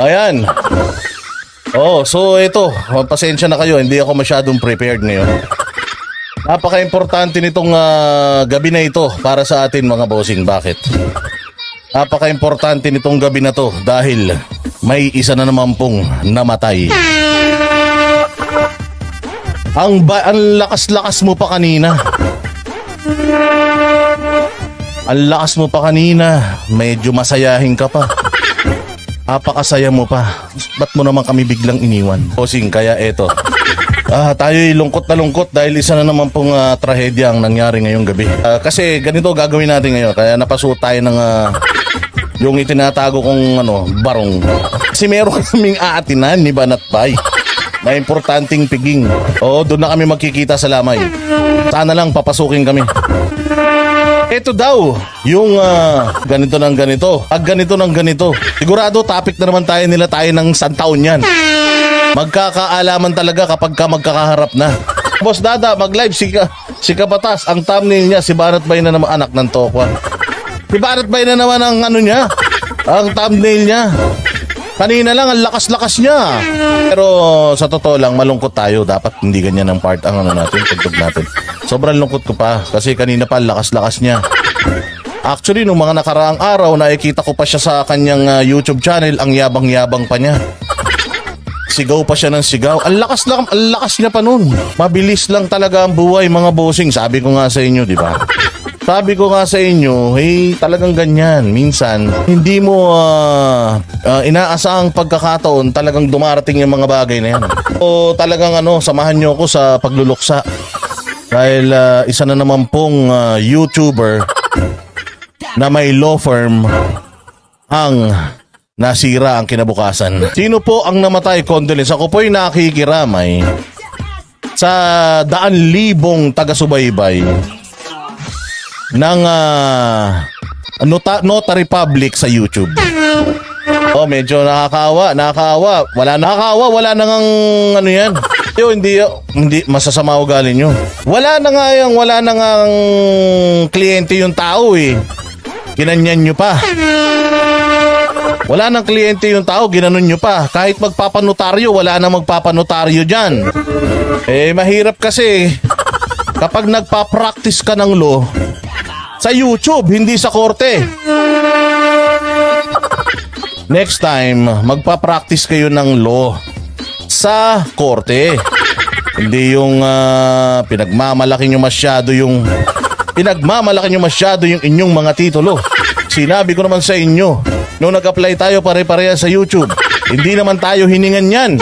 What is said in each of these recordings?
Ayan. Oh, so ito, pasensya na kayo, hindi ako masyadong prepared ngayon. Napaka-importante nitong ah, gabi na ito para sa atin mga bossing. Bakit? Napaka-importante nitong gabi na to dahil may isa na naman pong namatay. Ang ba ang lakas-lakas mo pa kanina. Ang lakas mo pa kanina. Medyo masayahin ka pa. Apakasaya mo pa. Ba't mo naman kami biglang iniwan? Bossing, kaya eto. Ah, tayo'y lungkot na lungkot dahil isa na naman pong ah, trahedya ang nangyari ngayong gabi. Ah, kasi ganito gagawin natin ngayon. Kaya napasuot tayo ng ah, yung itinatago kong ano, barong. Kasi meron kaming aatinan ni Banat Bay na importanteng piging. Oo, doon na kami magkikita sa lamay. Sana lang papasukin kami. Ito daw, yung ah, ganito ng ganito. Pag ganito ng ganito. Sigurado topic na naman tayo nila tayo ng santaon yan. Magkakaalaman talaga kapag ka magkakaharap na. Boss Dada, mag-live si, ka, si Kapatas. Ang thumbnail niya, si Banat Bay na naman anak ng Tokwa. Si Banat Bay na naman ang ano niya. Ang thumbnail niya. Kanina lang, ang lakas-lakas niya. Pero sa totoo lang, malungkot tayo. Dapat hindi ganyan ang part ang ano natin, tugtog natin. Sobrang lungkot ko pa kasi kanina pa lakas-lakas niya. Actually, nung mga nakaraang araw, nakikita ko pa siya sa kanyang ah, YouTube channel, ang yabang-yabang pa niya. Sigaw pa siya ng sigaw. Ang lakas lang, ang lakas niya pa nun. Mabilis lang talaga ang buhay mga bossing. Sabi ko nga sa inyo, di ba? Sabi ko nga sa inyo, hey, talagang ganyan. Minsan, hindi mo ah, ah, inaasahang pagkakataon, talagang dumarating yung mga bagay na yan. O talagang ano, samahan nyo ako sa pagluluksa. Dahil ah, isa na naman pong ah, YouTuber na may law firm ang nasira ang kinabukasan. Sino po ang namatay? Condolence. Ako po'y nakikiramay sa daan libong taga-subaybay ng ah, nota, Notary Public sa YouTube. Oh, medyo nakakaawa, nakakaawa. Wala nakakaawa, wala nang ano yan. Yo, hindi hindi masasama ugali nyo. Wala na nga yung wala na nga kliyente yung tao eh. Ginanyan nyo pa. Wala nang kliyente yung tao, ginanon nyo pa. Kahit magpapanotaryo, wala nang magpapanotaryo dyan. Eh, mahirap kasi kapag nagpa-practice ka ng law sa YouTube, hindi sa korte. Next time, magpa-practice kayo ng law sa korte. Hindi yung ah, pinagmamalaki nyo masyado yung pinagmamalaki nyo masyado yung inyong mga titulo. Sinabi ko naman sa inyo, nung nag-apply tayo pare-pareha sa YouTube, hindi naman tayo hiningan yan.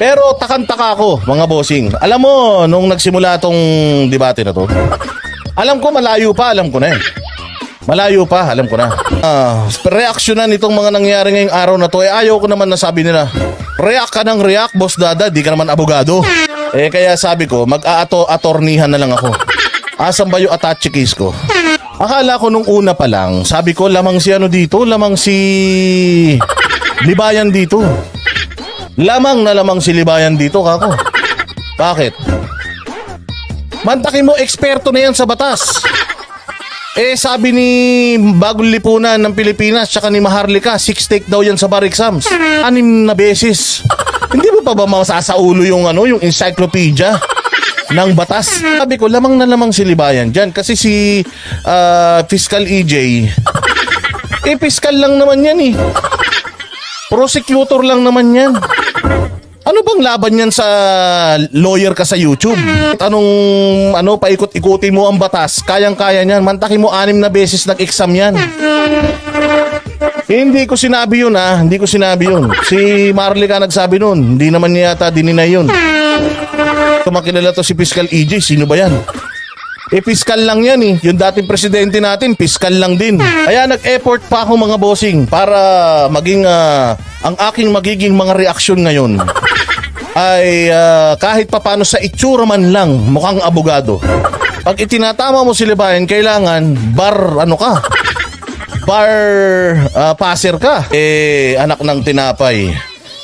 Pero takang-taka ako, mga bossing. Alam mo, nung nagsimula tong debate na to, alam ko malayo pa, alam ko na eh. Malayo pa, alam ko na. Ah, reaksyonan itong mga nangyari ngayong araw na to, eh ayaw ko naman na sabi nila, react ka ng react, boss dada, di ka naman abogado. Eh kaya sabi ko, mag-aato atornihan na lang ako. Asan ba yung attache case ko? Akala ko nung una pa lang, sabi ko lamang si ano dito, lamang si Libayan dito. Lamang na lamang si Libayan dito, kako. Bakit? Mantakin mo, eksperto na yan sa batas. Eh, sabi ni Bagong Lipunan ng Pilipinas tsaka ni Maharlika, six take daw yan sa bar exams. Anim na beses. Hindi mo pa ba masasaulo yung ano, yung encyclopedia ng batas? Sabi ko, lamang na lamang si Libayan dyan. Kasi si ah, Fiscal EJ, eh, fiscal lang naman yan eh. Prosecutor lang naman yan. Bang laban yan sa lawyer ka sa YouTube? Anong ano paikot-ikuti mo ang batas? Kayang-kaya niyan. Mantakin mo anim na beses nag-exam yan. Hindi ko sinabi yun ah. Hindi ko sinabi yun. Si Marley ka nagsabi nun. Hindi naman niya yata dininay yun. Kumakilala to si Fiscal EJ. Sino ba yan? Eh, fiscal lang yan eh. Yung dating presidente natin, fiscal lang din. Kaya nag-effort pa ako mga bossing para maging ah, ang aking magiging mga reaksyon ngayon ay ah, kahit papano sa itsura man lang mukhang abogado. Pag itinatama mo si Libayan, kailangan bar ano ka? Bar ah, passer ka. Eh, anak ng tinapay.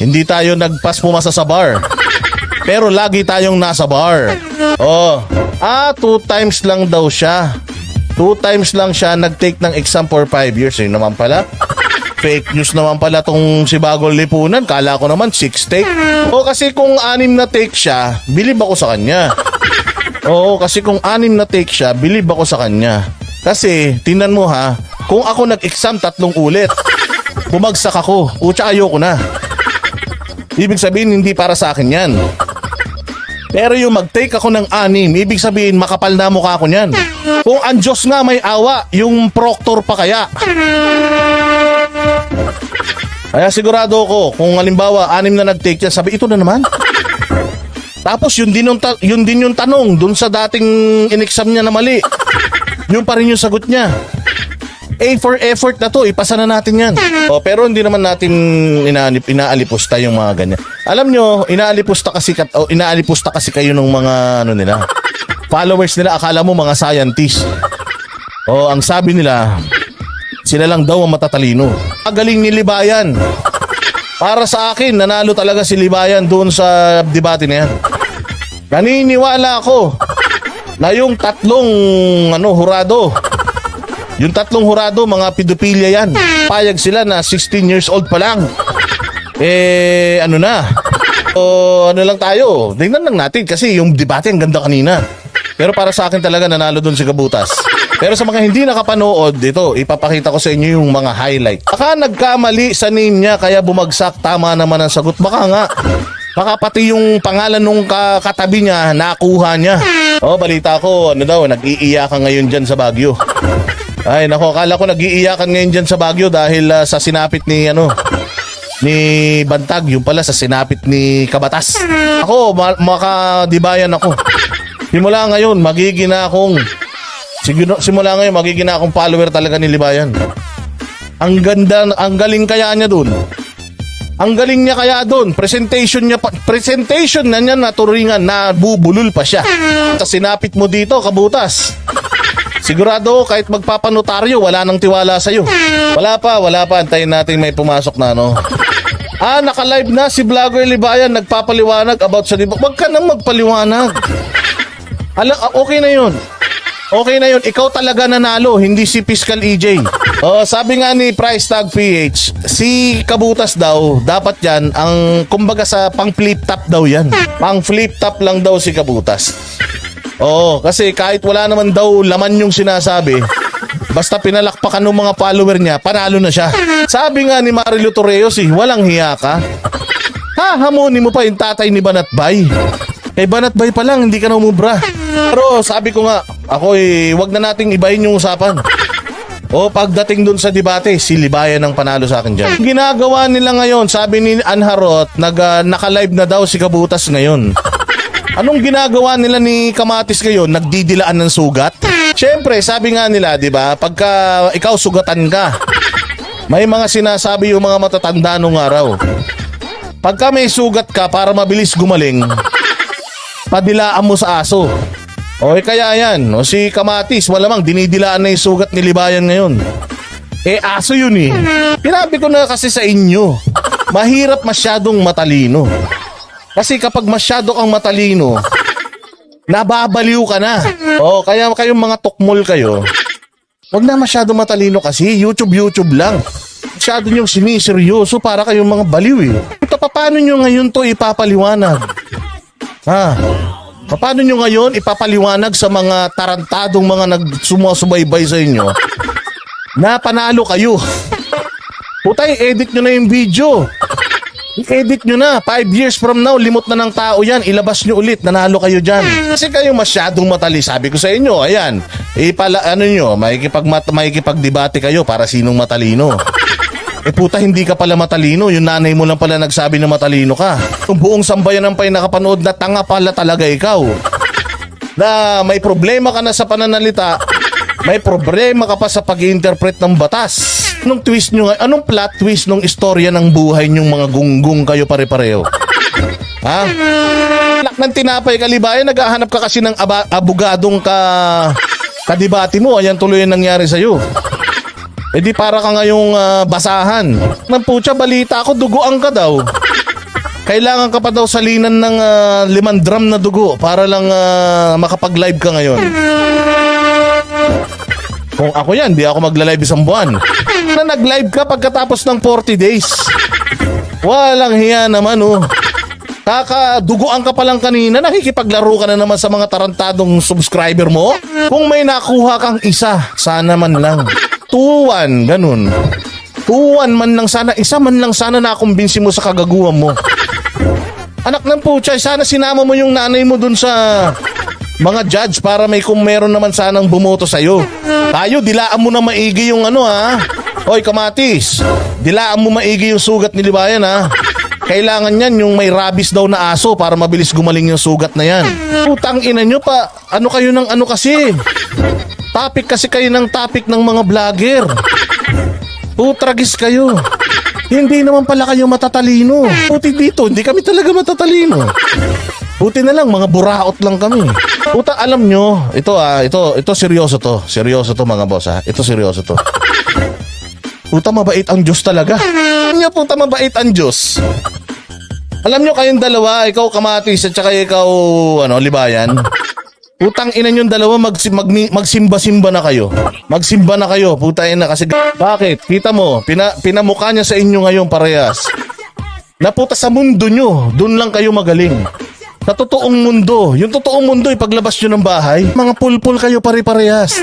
Hindi tayo nagpas pumasa sa bar. Pero lagi tayong nasa bar. Oh. Ah, two times lang daw siya. Two times lang siya nag-take ng exam for five years. Yun naman pala. Fake news naman pala tong si Bagong Lipunan. Kala ko naman 6 take. O kasi kung anim na take siya, bilib ako sa kanya. Oo, kasi kung anim na take siya, bilib ako sa kanya. Kasi, tingnan mo ha, kung ako nag-exam tatlong ulit, bumagsak ako, utsa ayoko na. Ibig sabihin, hindi para sa akin yan. Pero yung mag-take ako ng anim, ibig sabihin, makapal na mukha ko niyan. Kung ang Diyos nga may awa, yung proctor pa kaya. Kaya sigurado ko, kung halimbawa, anim na nag-take yan, sabi, ito na naman. Tapos yun din yung, ta- yun din yung tanong dun sa dating in-exam niya na mali. Yun pa rin yung sagot niya. A for effort na to, ipasa na natin yan. O, pero hindi naman natin inaanip, inaalipusta yung mga ganyan. Alam nyo, inaalipusta kasi, kat- o, inaalipusta kasi kayo ng mga ano nila. Followers nila, akala mo mga scientist. O, ang sabi nila, sila lang daw ang matatalino. Agaling ni Libayan. Para sa akin, nanalo talaga si Libayan doon sa debate na yan. Naniniwala ako na yung tatlong ano hurado, yung tatlong hurado, mga pedophilia yan. Payag sila na 16 years old pa lang. Eh, ano na? O ano lang tayo, tingnan lang natin kasi yung debate ang ganda kanina. Pero para sa akin talaga nanalo doon si Kabutas. Pero sa mga hindi nakapanood, dito, ipapakita ko sa inyo yung mga highlight. Baka nagkamali sa name niya kaya bumagsak, tama naman ang sagot. Baka nga, baka pati yung pangalan nung ka- katabi niya, nakuha niya. Oh, balita ko, ano daw, nag-iiyakan ngayon dyan sa Baguio. Ay, nako, akala ko nag-iiyakan ngayon dyan sa Baguio dahil ah, sa sinapit ni, ano, ni Bantag, yung pala sa sinapit ni Kabatas. Ako, ma- makadibayan ako. Simula ngayon, magiging na akong siguro, simula ngayon, magiging na akong follower talaga ni Libayan. Ang ganda, ang galing kaya niya dun. Ang galing niya kaya dun. Presentation niya pa, presentation na niya naturingan na bubulol pa siya. Tapos sinapit mo dito, kabutas. Sigurado kahit magpapanotaryo, wala nang tiwala sa'yo. Wala pa, wala pa. Antayin natin may pumasok na, no? Ah, naka-live na si Vlogger Libayan nagpapaliwanag about sa diba. Huwag ka nang magpaliwanag. Ala, ah, okay na yun. Okay na yun. Ikaw talaga nanalo, hindi si Fiscal EJ. Oh, sabi nga ni Price Tag PH, si Kabutas daw, dapat yan, ang kumbaga sa pang flip top daw yan. Pang flip top lang daw si Kabutas. Oo, kasi kahit wala naman daw laman yung sinasabi, basta pinalakpakan ng mga follower niya, panalo na siya. Sabi nga ni Marilo Torreos, eh, walang hiya ka. Ha, hamunin mo pa yung tatay ni Banatbay. Kay Banatbay pa lang, hindi ka na umubra. Pero sabi ko nga, ako eh, wag na nating ibahin yung usapan. O pagdating dun sa debate, si Libayan ang panalo sa akin dyan. Ginagawa nila ngayon, sabi ni Anharot, nag, ah, naka-live na daw si Kabutas ngayon. Anong ginagawa nila ni Kamatis ngayon? Nagdidilaan ng sugat? Siyempre, sabi nga nila, di ba, pagka ikaw sugatan ka, may mga sinasabi yung mga matatanda nung araw. Pagka may sugat ka para mabilis gumaling, padilaan mo sa aso. O eh, kaya yan, o si Kamatis, malamang dinidilaan na yung sugat ni Libayan ngayon. Eh aso yun eh. Sinabi ko na kasi sa inyo, mahirap masyadong matalino. Kasi kapag masyado kang matalino, nababaliw ka na. O kaya kayong mga tukmol kayo, wag na masyado matalino kasi YouTube YouTube lang. Masyado niyong siniseryoso para kayong mga baliw eh. Ito, paano nyo ngayon to ipapaliwanag? Ha? Paano nyo ngayon ipapaliwanag sa mga tarantadong mga nagsumusubaybay sa inyo na panalo kayo? Putay, edit nyo na yung video. I-edit nyo na. Five years from now, limot na ng tao yan. Ilabas nyo ulit. Nanalo kayo dyan. Kasi kayo masyadong matali. Sabi ko sa inyo, ayan. Ipala, ano nyo, makikipag, makikipagdebate kayo para sinong matalino. Eh puta, hindi ka pala matalino. Yung nanay mo lang pala nagsabi na matalino ka. Yung buong sambayan ng pay nakapanood na tanga pala talaga ikaw. Na may problema ka na sa pananalita, may problema ka pa sa pag-interpret ng batas. Anong twist nyo, anong plot twist ng istorya ng buhay nyong mga gunggong kayo pare-pareho? Ha? Lak ng tinapay kalibayan, naghahanap ka kasi ng aba- abogadong ka kadibati mo. Ayan tuloy ang nangyari sa'yo. E di para ka ngayong ah, basahan. Nang putya, balita ako, duguan ka daw. Kailangan ka pa daw salinan ng ah, limang drum na dugo para lang ah, makapag-live ka ngayon. Kung ako yan, di ako magla-live isang buwan. Na nag-live ka pagkatapos ng 40 days. Walang hiya naman oh. Kakaduguan ka pa lang kanina, nakikipaglaro ka na naman sa mga tarantadong subscriber mo. Kung may nakuha kang isa, sana man lang. Tuwan, ganun. Tuwan man lang sana, isa man lang sana nakumbinsi mo sa kagaguhan mo. Anak ng putya, sana sinama mo yung nanay mo dun sa mga judge para may kung meron naman sanang bumoto sa'yo. Tayo, dilaan mo na maigi yung ano ha. Hoy, kamatis, dilaan mo maigi yung sugat ni Libayan ha. Kailangan yan yung may rabies daw na aso para mabilis gumaling yung sugat na yan. Putang ina nyo pa, ano kayo ng ano kasi? Topic kasi kayo ng topic ng mga vlogger. Putragis kayo. Hindi naman pala kayo matatalino. Puti dito, hindi kami talaga matatalino. Buti na lang, mga buraot lang kami. Puta, alam nyo, ito ah, ito, ito seryoso to. Seryoso to mga boss ah. Ito seryoso to. Puta, mabait ang Diyos talaga. Nyo, puta, mabait ang Diyos. Alam nyo kayong dalawa, ikaw kamatis at saka ikaw, ano, libayan. Putang ina yung dalawa mag, mag, magsimba-simba na kayo. Magsimba na kayo, puta ina kasi bakit? Kita mo, pina, pinamukha niya sa inyo ngayon parehas. Naputa sa mundo nyo, dun lang kayo magaling. Sa totoong mundo, yung totoong mundo ipaglabas nyo ng bahay, mga pulpul kayo pare-parehas.